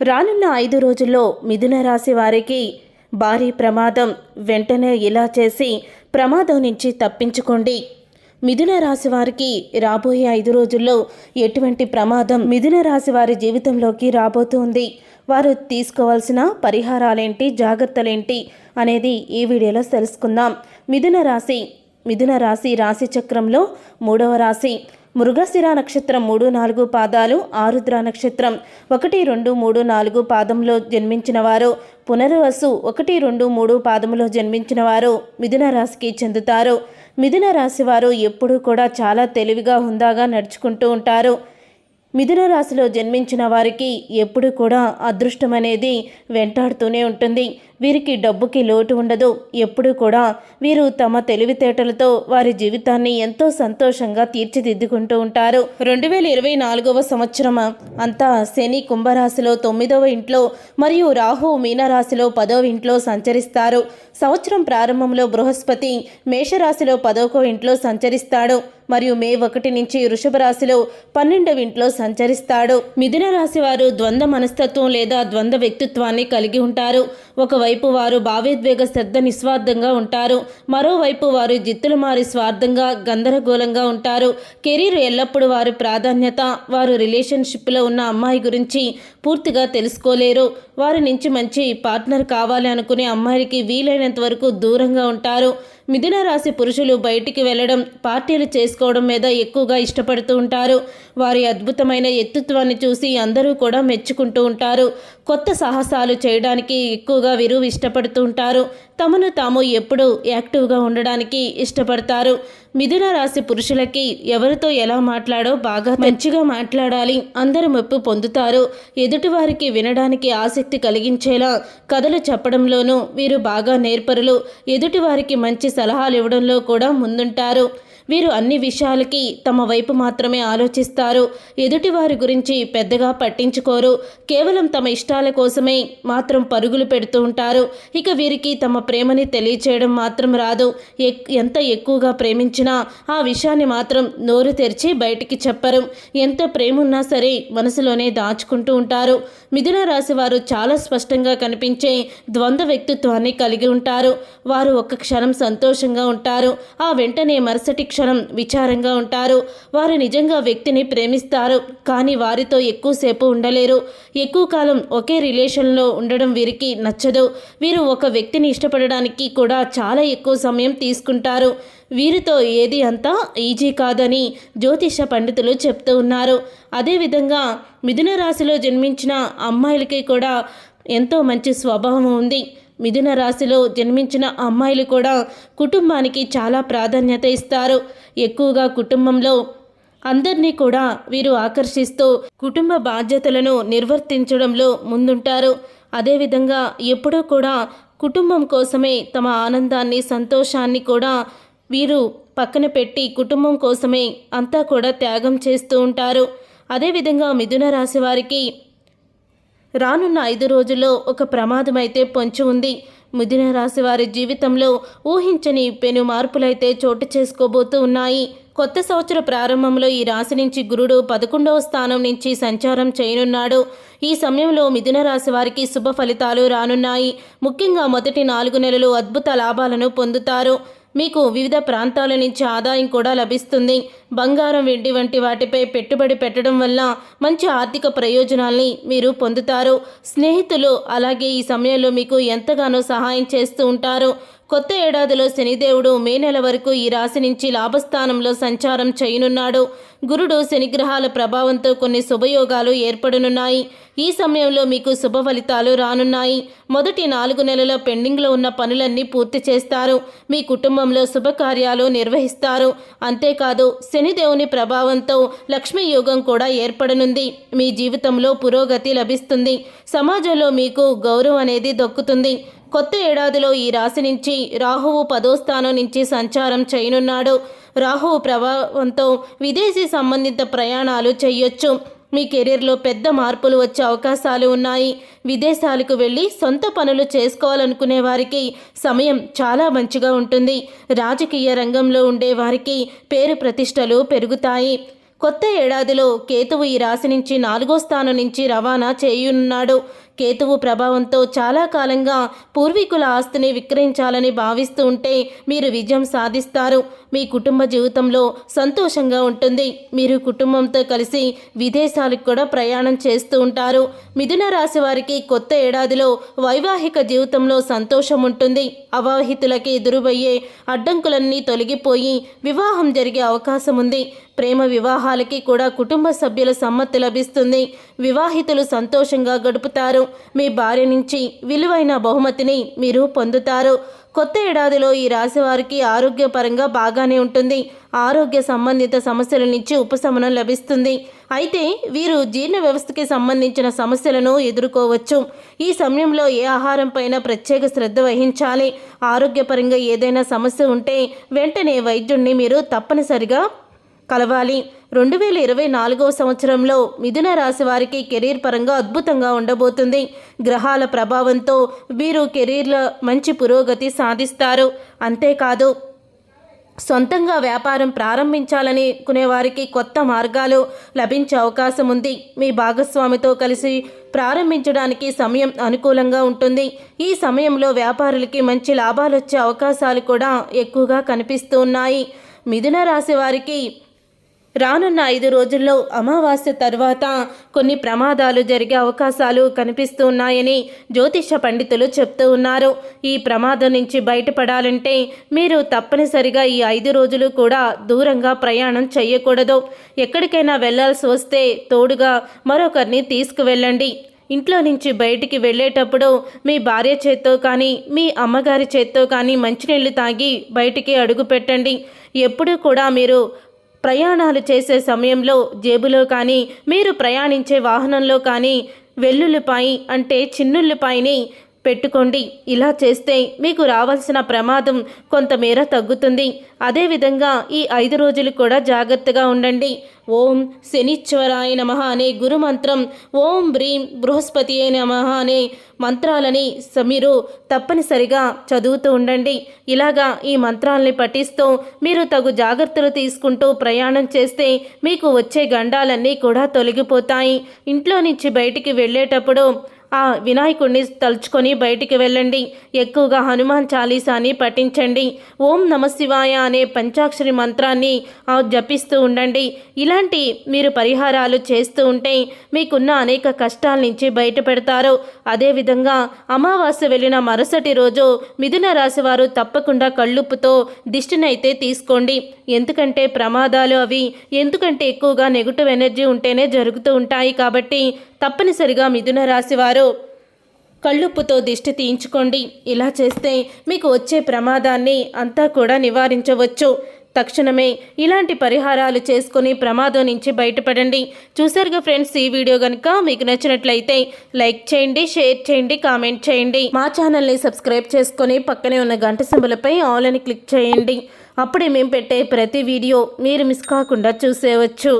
రానున్న ఐదు రోజుల్లో మిథున రాశి వారికి భారీ ప్రమాదం వెంటనే ఇలా చేసి ప్రమాదం నుంచి తప్పించుకోండి. మిథున రాశి వారికి రాబోయే ఐదు రోజుల్లో ఎటువంటి ప్రమాదం మిథున రాశి వారి జీవితంలోకి రాబోతుంది? వారు తీసుకోవాల్సిన పరిహారాలేంటి? జాగ్రత్తలేంటి? అనేది ఈ వీడియోలో తెలుసుకుందాం. మిథున రాశి మిథున రాశి రాశి చక్రంలో మూడవ రాశి. మృగశిర నక్షత్రం మూడు నాలుగు పాదాలు ఆరుద్ర నక్షత్రం. ఒకటి రెండు మూడు నాలుగు పాదంలో జన్మించిన వారు. పునర్వసు ఒకటి రెండు మూడు పాదములో జన్మించిన వారు. మిథున రాశికి చెందుతారు. మిథున రాశి వారు ఎప్పుడూ కూడా చాలా తెలివిగా హుందాగా నడుచుకుంటూ ఉంటారు. మిథున రాశిలో జన్మించిన వారికి ఎప్పుడు కూడా అదృష్టం అనేది వెంటాడుతూనే ఉంటుంది. వీరికి డబ్బుకి లోటు ఉండదు. ఎప్పుడు కూడా వీరు తమ తెలివితేటలతో వారి జీవితాన్ని ఎంతో సంతోషంగా తీర్చిదిద్దుకుంటూ ఉంటారు. రెండు వేల ఇరవై నాలుగవ సంవత్సరం అంతా శని కుంభరాశిలో తొమ్మిదవ ఇంట్లో మరియు రాహు మీనరాశిలో పదవ ఇంట్లో సంచరిస్తారు. సంవత్సరం ప్రారంభంలో బృహస్పతి మేషరాశిలో పదవ ఇంట్లో సంచరిస్తాడు. మరియు మే ఒకటి నుంచి వృషభ రాశిలో పన్నెండవ ఇంట్లో సంచరిస్తాడు. మిథున రాశి వారు ద్వంద్వ మనస్తత్వం లేదా ద్వంద్వ వ్యక్తిత్వాన్ని కలిగి ఉంటారు. ఒకవైపు వారు భావోద్వేగ శ్రద్ధ నిస్వార్థంగా ఉంటారు. మరోవైపు వారు జిత్తులు మారి స్వార్థంగా గందరగోళంగా ఉంటారు. కెరీర్ ఎల్లప్పుడూ వారి ప్రాధాన్యత వారు రిలేషన్షిప్లో ఉన్న అమ్మాయి గురించి పూర్తిగా తెలుసుకోలేరు. వారి నుంచి మంచి పార్ట్నర్ కావాలి అనుకునే అమ్మాయికి వీలైనంత వరకు దూరంగా ఉంటారు. మిథున రాశి పురుషులు బయటికి వెళ్ళడం పార్టీలు చేసుకోవడం మీద ఎక్కువగా ఇష్టపడుతూ ఉంటారు. వారి అద్భుతమైన ఎత్తుత్వాన్ని చూసి అందరూ కూడా మెచ్చుకుంటూ ఉంటారు. కొత్త సాహసాలు చేయడానికి ఎక్కువగా వీరు ఇష్టపడుతూ ఉంటారు. తమను తాము ఎప్పుడూ యాక్టివ్గా ఉండడానికి ఇష్టపడతారు. మిథున రాశి పురుషులకి ఎవరితో ఎలా మాట్లాడో బాగా మంచిగా మాట్లాడాలి. అందరు మెప్పు పొందుతారు. ఎదుటివారికి వినడానికి ఆసక్తి కలిగించేలా కథలు చెప్పడంలోనూ వీరు బాగా నేర్పరులు. ఎదుటివారికి మంచి సలహాలు ఇవ్వడంలో కూడా ముందుంటారు. వీరు అన్ని విషయాలకి తమ వైపు మాత్రమే ఆలోచిస్తారు. ఎదుటివారి గురించి పెద్దగా పట్టించుకోరు. కేవలం తమ ఇష్టాల కోసమే మాత్రం పరుగులు పెడుతూ ఉంటారు. ఇక వీరికి తమ ప్రేమని తెలియచేయడం మాత్రం రాదు. ఎక్- ఎంత ఎక్కువగా ప్రేమించినా ఆ విషయాన్ని మాత్రం నోరు తెరిచి బయటికి చెప్పరు. ఎంత ప్రేమ ఉన్నా సరే మనసులోనే దాచుకుంటూ ఉంటారు. మిథున రాశి వారు చాలా స్పష్టంగా కనిపించే ద్వంద్వ వ్యక్తిత్వాన్ని కలిగి ఉంటారు. వారు ఒక్క క్షణం సంతోషంగా ఉంటారు. ఆ వెంటనే మరుసటి క్షణం విచారంగా ఉంటారు. వారు నిజంగా వ్యక్తిని ప్రేమిస్తారు. కానీ వారితో ఎక్కువసేపు ఉండలేరు. ఎక్కువ కాలం ఒకే రిలేషన్లో ఉండడం వీరికి నచ్చదు. వీరు ఒక వ్యక్తిని ఇష్టపడడానికి కూడా చాలా ఎక్కువ సమయం తీసుకుంటారు. వీరితో ఏది అంతా ఈజీ కాదని జ్యోతిష పండితులు చెప్తూ ఉన్నారు. అదేవిధంగా మిథున రాశిలో జన్మించిన అమ్మాయిలకి కూడా ఎంతో మంచి స్వభావం ఉంది. మిథున రాశిలో జన్మించిన అమ్మాయిలు కూడా కుటుంబానికి చాలా ప్రాధాన్యత ఇస్తారు. ఎక్కువగా కుటుంబంలో అందరినీ కూడా వీరు ఆకర్షిస్తూ కుటుంబ బాధ్యతలను నిర్వర్తించడంలో ముందుంటారు. అదేవిధంగా ఎప్పుడూ కూడా కుటుంబం కోసమే తమ ఆనందాన్ని సంతోషాన్ని కూడా వీరు పక్కన పెట్టి కుటుంబం కోసమే అంతా కూడా త్యాగం చేస్తూ ఉంటారు. అదేవిధంగా మిథున రాశి వారికి రానున్న ఐదు రోజుల్లో ఒక ప్రమాదం అయితే పొంచి ఉంది. మిథున రాశి వారి జీవితంలో ఊహించని పెను మార్పులైతే చోటు చేసుకోబోతూ ఉన్నాయి. కొత్త సంవత్సర ప్రారంభంలో ఈ రాశి నుంచి గురుడు పదకొండవ స్థానం నుంచి సంచారం చేయనున్నాడు. ఈ సమయంలో మిథున రాశి వారికి శుభ ఫలితాలు రానున్నాయి. ముఖ్యంగా మొదటి నాలుగు నెలలు అద్భుత లాభాలను పొందుతారు. మీకు వివిధ ప్రాంతాల నుంచి ఆదాయం కూడా లభిస్తుంది. బంగారం వెండి వంటి వాటిపై పెట్టుబడి పెట్టడం వల్ల మంచి ఆర్థిక ప్రయోజనాల్ని మీరు పొందుతారు. స్నేహితులు అలాగే ఈ సమయంలో మీకు ఎంతగానో సహాయం చేస్తూ ఉంటారు. కొత్త ఏడాదిలో శనిదేవుడు మే నెల వరకు ఈ రాశి నుంచి లాభస్థానంలో సంచారం చేయనున్నాడు. గురుడు శనిగ్రహాల ప్రభావంతో కొన్ని శుభయోగాలు ఏర్పడనున్నాయి. ఈ సమయంలో మీకు శుభ ఫలితాలు రానున్నాయి. మొదటి నాలుగు నెలల పెండింగ్లో ఉన్న పనులన్నీ పూర్తి చేస్తారు. మీ కుటుంబంలో శుభకార్యాలు నిర్వహిస్తారు. అంతేకాదు శనిదేవుని ప్రభావంతో లక్ష్మీ యోగం కూడా ఏర్పడనుంది. మీ జీవితంలో పురోగతి లభిస్తుంది. సమాజంలో మీకు గౌరవం అనేది దక్కుతుంది. కొత్త ఏడాదిలో ఈ రాశి నుంచి రాహువు పదో స్థానం నుంచి సంచారం చేయనున్నాడు. రాహువు ప్రభావంతో విదేశీ సంబంధిత ప్రయాణాలు చేయొచ్చు. మీ కెరీర్లో పెద్ద మార్పులు వచ్చే అవకాశాలు ఉన్నాయి. విదేశాలకు వెళ్ళి సొంత పనులు చేసుకోవాలనుకునే వారికి సమయం చాలా మంచిగా ఉంటుంది. రాజకీయ రంగంలో ఉండే వారికి పేరు ప్రతిష్టలు పెరుగుతాయి. కొత్త ఏడాదిలో కేతువు ఈ రాశి నుంచి నాలుగో స్థానం నుంచి రవాణా చేయనున్నాడు. కేతువు ప్రభావంతో చాలా కాలంగా పూర్వీకుల ఆస్తిని విక్రయించాలని భావిస్తూ ఉంటే మీరు విజయం సాధిస్తారు. మీ కుటుంబ జీవితంలో సంతోషంగా ఉంటుంది. మీరు కుటుంబంతో కలిసి విదేశాలకు కూడా ప్రయాణం చేస్తూ ఉంటారు. మిథున రాశి వారికి కొత్త ఏడాదిలో వైవాహిక జీవితంలో సంతోషం ఉంటుంది. అవాహితులకి ఎదురుబయ్యే అడ్డంకులన్నీ తొలగిపోయి వివాహం జరిగే అవకాశం ఉంది. ప్రేమ వివాహాలకి కూడా కుటుంబ సభ్యుల సమ్మతి లభిస్తుంది. వివాహితులు సంతోషంగా గడుపుతారు. మీ భార్య నుంచి విలువైన బహుమతిని మీరు పొందుతారు. కొత్త ఏడాదిలో ఈ రాశివారికి ఆరోగ్యపరంగా బాగానే ఉంటుంది. ఆరోగ్య సంబంధిత సమస్యల నుంచి ఉపశమనం లభిస్తుంది. అయితే వీరు జీర్ణ వ్యవస్థకి సంబంధించిన సమస్యలను ఎదుర్కోవచ్చు. ఈ సమయంలో ఏ ఆహారం పైన ప్రత్యేక శ్రద్ధ వహించాలి? ఆరోగ్యపరంగా ఏదైనా సమస్య ఉంటే వెంటనే వైద్యుణ్ణి మీరు తప్పనిసరిగా కలవాలి. రెండు వేల ఇరవై నాలుగవ సంవత్సరంలో మిథున రాశి వారికి కెరీర్ పరంగా అద్భుతంగా ఉండబోతుంది. గ్రహాల ప్రభావంతో వీరు కెరీర్లో మంచి పురోగతి సాధిస్తారు. అంతేకాదు సొంతంగా వ్యాపారం ప్రారంభించాలని కొనేవారికి వారికి కొత్త మార్గాలు లభించే అవకాశం ఉంది. మీ భాగస్వామితో కలిసి ప్రారంభించడానికి సమయం అనుకూలంగా ఉంటుంది. ఈ సమయంలో వ్యాపారులకి మంచి లాభాలు వచ్చే అవకాశాలు కూడా ఎక్కువగా కనిపిస్తూ ఉన్నాయి. మిథున రాశి వారికి రానున్న ఐదు రోజుల్లో అమావాస్య తర్వాత కొన్ని ప్రమాదాలు జరిగే అవకాశాలు కనిపిస్తూ ఉన్నాయని జ్యోతిష పండితులు చెప్తూ ఉన్నారు. ఈ ప్రమాదం నుంచి బయటపడాలంటే మీరు తప్పనిసరిగా ఈ ఐదు రోజులు కూడా దూరంగా ప్రయాణం చేయకూడదు. ఎక్కడికైనా వెళ్ళాల్సి వస్తే తోడుగా మరొకరిని తీసుకువెళ్ళండి. ఇంట్లో నుంచి బయటికి వెళ్ళేటప్పుడు మీ భార్య చేత్తో కానీ మీ అమ్మగారి చేత్తో కానీ మంచినీళ్ళు తాగి బయటికి అడుగు పెట్టండి. ఎప్పుడూ కూడా మీరు ప్రయాణాలు చేసే సమయంలో జేబులో కానీ మీరు ప్రయాణించే వాహనంలో కానీ వెల్లుల్లిపాయి అంటే చిన్నుల్లిపాయని పెట్టుకోండి. ఇలా చేస్తే మీకు రావాల్సిన ప్రమాదం కొంతమేర తగ్గుతుంది. అదేవిధంగా ఈ ఐదు రోజులు కూడా జాగ్రత్తగా ఉండండి. ఓం శనిశ్వరాయ నమ అనే గురు మంత్రం ఓం బ్రీం బృహస్పతి నమ అనే మంత్రాలని మీరు తప్పనిసరిగా చదువుతూ ఉండండి. ఇలాగా ఈ మంత్రాలని పఠిస్తూ మీరు తగు జాగ్రత్తలు తీసుకుంటూ ప్రయాణం చేస్తే మీకు వచ్చే గండాలన్నీ కూడా తొలగిపోతాయి. ఇంట్లో నుంచి బయటికి వెళ్ళేటప్పుడు ఆ వినాయకుడిని తలుచుకొని బయటికి వెళ్ళండి. ఎక్కువగా హనుమాన్ చాలీసాని పఠించండి. ఓం నమ శివాయ అనే పంచాక్షరి మంత్రాన్ని జపిస్తూ ఉండండి. ఇలాంటి మీరు పరిహారాలు చేస్తూ ఉంటే మీకున్న అనేక కష్టాల నుంచి బయటపెడతారు. అదేవిధంగా అమావాస్య వెళ్ళిన మరుసటి రోజు మిథున రాశి వారు తప్పకుండా కళ్ళుప్పుతో దిష్టినైతే తీసుకోండి. ఎందుకంటే ప్రమాదాలు అవి ఎందుకంటే ఎక్కువగా నెగిటివ్ ఎనర్జీ ఉంటేనే జరుగుతూ ఉంటాయి కాబట్టి తప్పనిసరిగా మిథున రాశివారు కళ్ళుప్పుతో దిష్టి తీయించుకోండి. ఇలా చేస్తే మీకు వచ్చే ప్రమాదాన్ని అంతా కూడా నివారించవచ్చు. తక్షణమే ఇలాంటి పరిహారాలు చేసుకొని ప్రమాదం నుంచి బయటపడండి. చూసారుగా ఫ్రెండ్స్ ఈ వీడియో కనుక మీకు నచ్చినట్లయితే లైక్ చేయండి షేర్ చేయండి కామెంట్ చేయండి. మా ఛానల్ని సబ్స్క్రైబ్ చేసుకొని పక్కనే ఉన్న గంట సింబలపై ఆల్ అని క్లిక్ చేయండి. అప్పుడే మేము పెట్టే ప్రతి వీడియో మీరు మిస్ కాకుండా చూసేవచ్చు